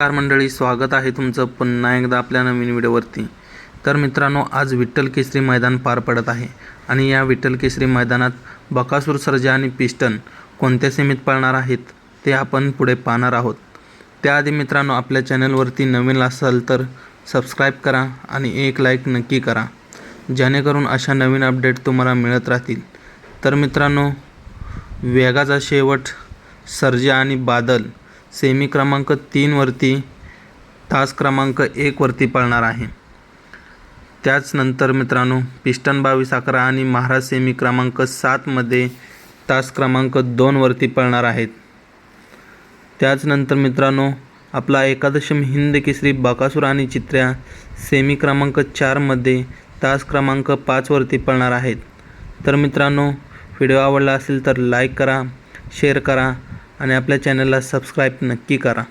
Car मंडळी स्वागत आहे तुमचं पुन्हा एकदा आपल्या नवीन व्हिडिओवरती. तर मित्रांनो आज विठ्ठल केसरी मैदान पार पडत आहे आणि या विठ्ठल केसरी मैदानात बकासूर सर्जा आणि पिस्टन कोणत्या सीमेत पळणार आहेत ते आपण पुढे पाहणार आहोत. त्याआधी मित्रांनो आपल्या चॅनलवरती नवीन असाल तर सबस्क्राईब करा आणि एक लाईक नक्की करा. जेणेकरून अशा नवीन अपडेट तुम्हाला मिळत राहतील. तर मित्रांनो वेगाचा शेवट सर्जा आणि बादल सेमी क्रमांक तीनवरती तास क्रमांक एकवरती पळणार आहे. त्याचनंतर मित्रांनो पिस्टन बावीस अकरा आणि महाराज सेमी क्रमांक सातमध्ये तास क्रमांक दोनवरती पळणार आहेत. त्याचनंतर मित्रांनो आपला एकादशम हिंद केसरी बकासूर आणि चित्र्या सेमी क्रमांक चारमध्ये तास क्रमांक पाचवरती पळणार आहेत. तर मित्रांनो व्हिडिओ आवडला असेल तर लाईक करा शेअर करा आणि आपल्या चॅनलला सबस्क्राईब नक्की करा.